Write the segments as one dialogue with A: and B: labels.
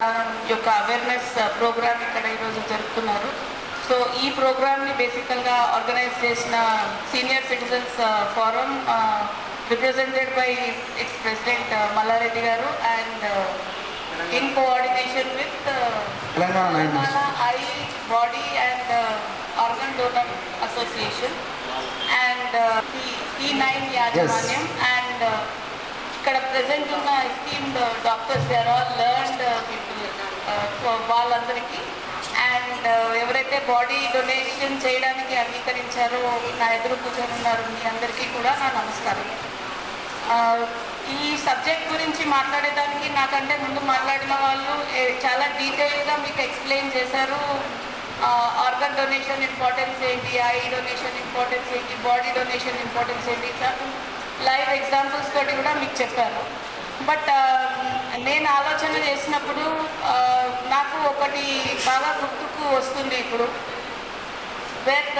A: యొక్క awareness programme ఇక్కడ ఈరోజు జరుపుతున్నారు. సో ఈ ప్రోగ్రామ్ని బేసికల్గా ఆర్గనైజ్ చేసిన senior citizens forum represented by ex president Mallareddy గారు and in coordination with
B: Telangana
A: eye body and organ donor association and ఈ నైన్ యాజమాన్యం అండ్ ఇక్కడ ప్రజెంట్ ఉన్న esteemed doctors are all learned people so వాళ్ళందరికీ. And uh, ఎవరైతే body donation చేయడానికి అంగీకరించారో నా ఎదురు కూర్చొని ఉన్నారు మీ అందరికీ కూడా నా నమస్కారం. Uh, ఈ సబ్జెక్ట్ గురించి మాట్లాడేదానికి నాకంటే ముందు మాట్లాడిన వాళ్ళు చాలా డీటెయిల్గా మీకు ఎక్స్ప్లెయిన్ చేశారు. ఆర్గన్ డొనేషన్ ఇంపార్టెన్స్ ఏంటి ఐ డొనేషన్ ఇంపార్టెన్స్ ఏంటి బాడీ డొనేషన్ ఇంపార్టెన్స్ ఏంటి లైవ్ ఎగ్జాంపుల్స్ తోటి కూడా మీకు చెప్పారు బట్ నేను ఆలోచన చేసినప్పుడు నాకు ఒకటి బాగా గుర్తుకు వస్తుంది ఇప్పుడు. వేర్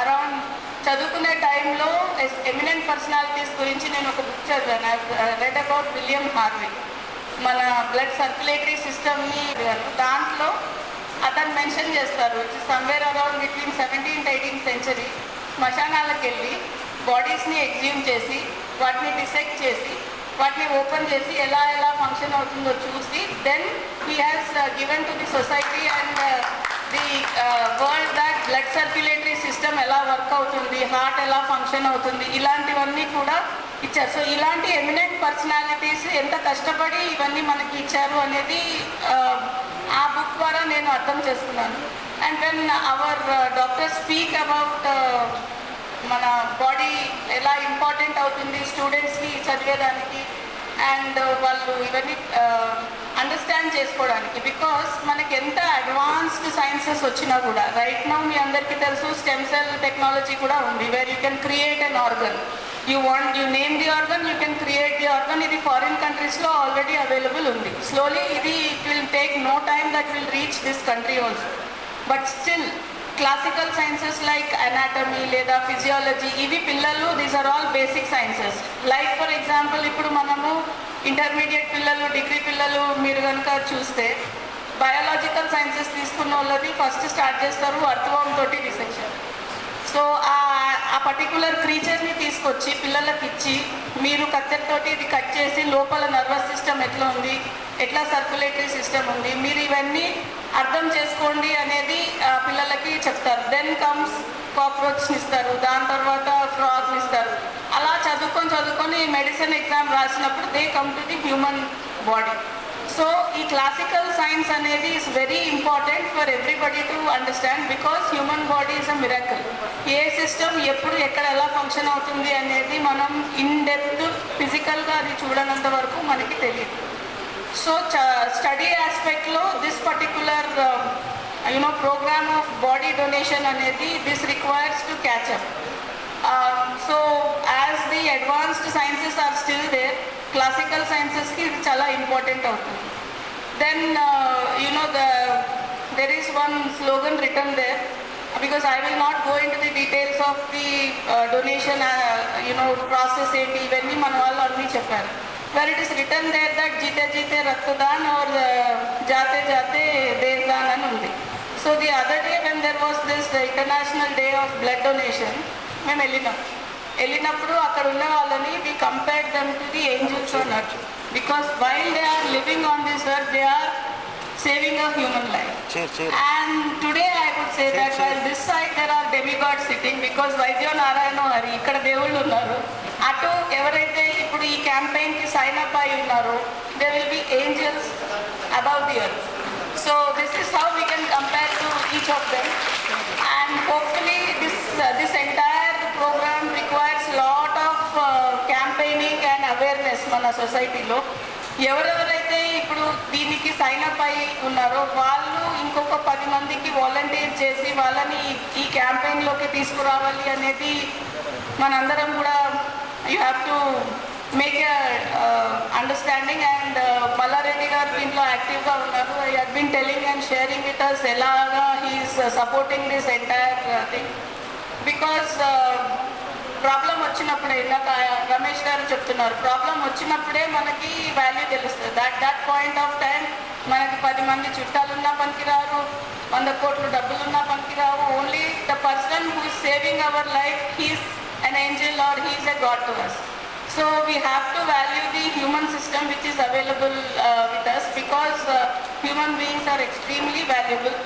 A: అరౌండ్ చదువుకునే టైంలో ఎమినెంట్ పర్సనాలిటీస్ గురించి నేను ఒక బుక్ చదివాను. రెడ్ అబౌట్ విలియం హార్వే మన బ్లడ్ సర్క్యులేటరీ సిస్టమ్ని దాంట్లో అతను మెన్షన్ చేస్తారు somewhere around between seventeenth eighteenth century శ్మశానాలకు వెళ్ళి బాడీస్ని ఎగ్జ్యూమ్ చేసి వాటిని డిసెక్ట్ చేసి వాటిని ఓపెన్ చేసి ఎలా ఎలా ఫంక్షన్ అవుతుందో చూసి then he has given to the society and the world that blood circulatory system ఎలా వర్క్ అవుతుంది హార్ట్ ఎలా ఫంక్షన్ అవుతుంది ఇలాంటివన్నీ కూడా ఇచ్చారు. సో ఇలాంటి ఎమినెంట్ పర్సనాలిటీస్ ఎంత కష్టపడి ఇవన్నీ మనకి ఇచ్చారు అనేది uh, ఆ బుక్ ద్వారా నేను అర్థం చేసుకున్నాను. And when our doctor speak about మన బాడీ ఎలా ఇంపార్టెంట్ అవుతుంది స్టూడెంట్స్కి చదివేదానికి అండ్ వాళ్ళు ఇవన్నీ అండర్స్టాండ్ చేసుకోవడానికి. బికాస్ మనకి ఎంత అడ్వాన్స్డ్ సైన్సెస్ వచ్చినా కూడా రైట్ నౌ మీ అందరికీ తెలుసు స్టెమ్ సెల్ టెక్నాలజీ కూడా ఉంది where you can create an organ you want you name the organ you can create the organ ఇది ఫారిన్ కంట్రీస్లో ఆల్రెడీ అవైలబుల్ ఉంది. స్లోలీ ఇది it will take no time that will reach this country also but still classical sciences like anatomy లేదా physiology ఇవి పిల్లలు these are all basic sciences like for example ఇప్పుడు మనము intermediate పిల్లలు degree పిల్లలు మీరు కనుక చూస్తే బయాలజికల్ సైన్సెస్ తీసుకున్న వాళ్ళది ఫస్ట్ స్టార్ట్ చేస్తారు అర్థవంతో తోటి డిసెక్షన్ సో ఆ ఆ పర్టికులర్ క్రీచర్ని తీసుకొచ్చి పిల్లలకి ఇచ్చి మీరు కత్తెరతోటి ఇది కట్ చేసి లోపల నర్వస్ సిస్టమ్ ఎట్లా ఉంది ఎట్లా సర్క్యులేటరీ సిస్టమ్ ఉంది మీరు ఇవన్నీ అర్థం చేసుకోండి అనేది ఆ, పిల్లలకి చెప్తారు. దెన్ కమ్స్ కాక్రోచ్ని ఇస్తారు. దాని తర్వాత ఫ్రాగ్ని ఇస్తారు. అలా చదువుకొని చదువుకొని మెడిసిన్ ఎగ్జామ్ రాసినప్పుడు they come to the human body so ఈ క్లాసికల్ సైన్స్ అనేది is very important for everybody to understand because human body is a miracle a system ఎప్పుడు ఎక్కడ ఎలా ఫంక్షన్ అవుతుంది అనేది మనం ఇన్ డెప్త్ ఫిజికల్గా అది చూడనంత వరకు మనకి తెలియదు. So study ఆస్పెక్ట్లో this particular you know programme of body donation అనేది this requires to catch up so as the advanced sciences are still they classical సైన్సెస్కి ఇది చాలా ఇంపార్టెంట్ అవుతుంది then you know the there is one slogan written there because I will not go in to the details of the donation you know process ఏంటి ఇవన్నీ మన వాళ్ళు అన్నీ చెప్పారు where it is written there that జీతే జీతే రక్తదాన్ ఆర్ జాతే జాతే దేవదాన్ అని ఉంది so the other day when there was this international day of blood donation మేము వెళ్ళినాం వెళ్ళినప్పుడు అక్కడ ఉన్న వాళ్ళని we compare them to the angels అన్నట్టు because while they are living on this earth they are saving a human life
B: chair చేర్
A: And today I would say that while this side there are demigods sitting because వైద్య నారాయణ హరి ఇక్కడ దేవుళ్ళు ఉన్నారు అటు ఎవరైతే ఇప్పుడు ఈ campaign కి సైన్ అప్ అయి ఉన్నారో they will be angels above the earth so this is how we can compare to each of them and hopefully this this entire programme requires lot of campaigning and awareness మన సొసైటీలో ఎవరెవరైతే ఇప్పుడు దీనికి sign up అయి ఉన్నారో వాళ్ళు ఇంకొక పది మందికి వాలంటీర్ చేసి వాళ్ళని ఈ- క్యాంపెయిన్లోకి తీసుకురావాలి అనేది మనందరం కూడా you have to make understanding and Mallareddy గారు దీంట్లో యాక్టివ్గా ఉన్నారు. I have been telling and sharing with us ఎలాగా he is supporting this entire thing because problem వచ్చినప్పుడే ఇందాక రమేష్ గారు చెప్తున్నారు ప్రాబ్లం వచ్చినప్పుడే మనకి వాల్యూ తెలుస్తుంది that that point of time మనకి పది మంది చుట్టాలున్నా పనికిరారు వంద కోట్లు డబ్బులున్నా పనికిరావు only the person who is saving our life he's an angel or he is a god to us. So we have to value the human system which is available uh, with us because uh, human beings are extremely valuable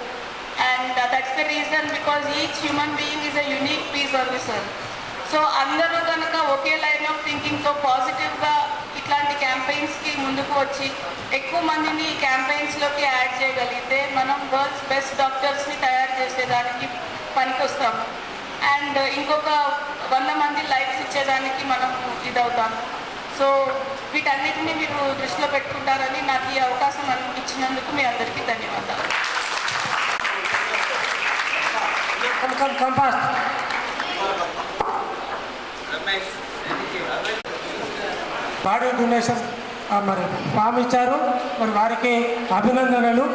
A: and uh, that's the reason because each human being is a unique piece on this earth. So అందరూ కనుక ఒకే line of థింకింగ్తో పాజిటివ్గా ఇట్లాంటి క్యాంపెయిన్స్కి ముందుకు వచ్చి ఎక్కువ మందిని ఈ క్యాంపెయిన్స్లోకి add చేయగలిగితే మనం వరల్డ్స్ బెస్ట్ డాక్టర్స్ని తయారు చేసేదానికి పనికొస్తాము. అండ్ ఇంకొక వంద మంది లైఫ్స్ ఇచ్చేదానికి మనం ఇదవుతాము సో వీటన్నిటిని మీరు దృష్టిలో పెట్టుకుంటారని నాకు ఈ అవకాశం అన్- ఇచ్చినందుకు మీ అందరికీ ధన్యవాదాలు
B: come come come fast body donation మరి ఫామ్ ఇచ్చారు. మరి వారికి అభినందనలు.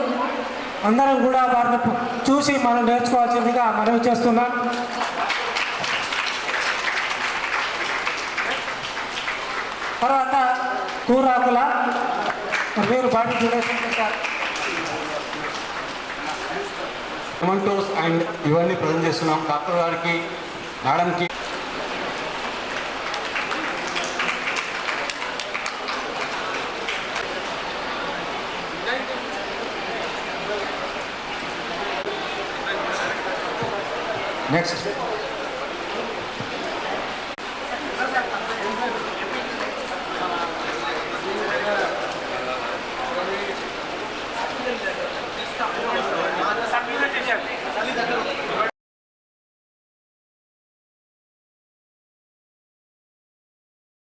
B: అందరం కూడా వారిని చూసి మనం నేర్చుకోవాల్సిందిగా మనవి చేస్తున్నాం. తర్వాత కూరాకుల మీరు బాడీ డొనేషన్ చేశారు.
C: మొమెంటోస్ అండ్ ఇవన్నీ ప్రజెంట్ చేస్తున్నాం. డాక్టర్ గారికి మేడంకి Next.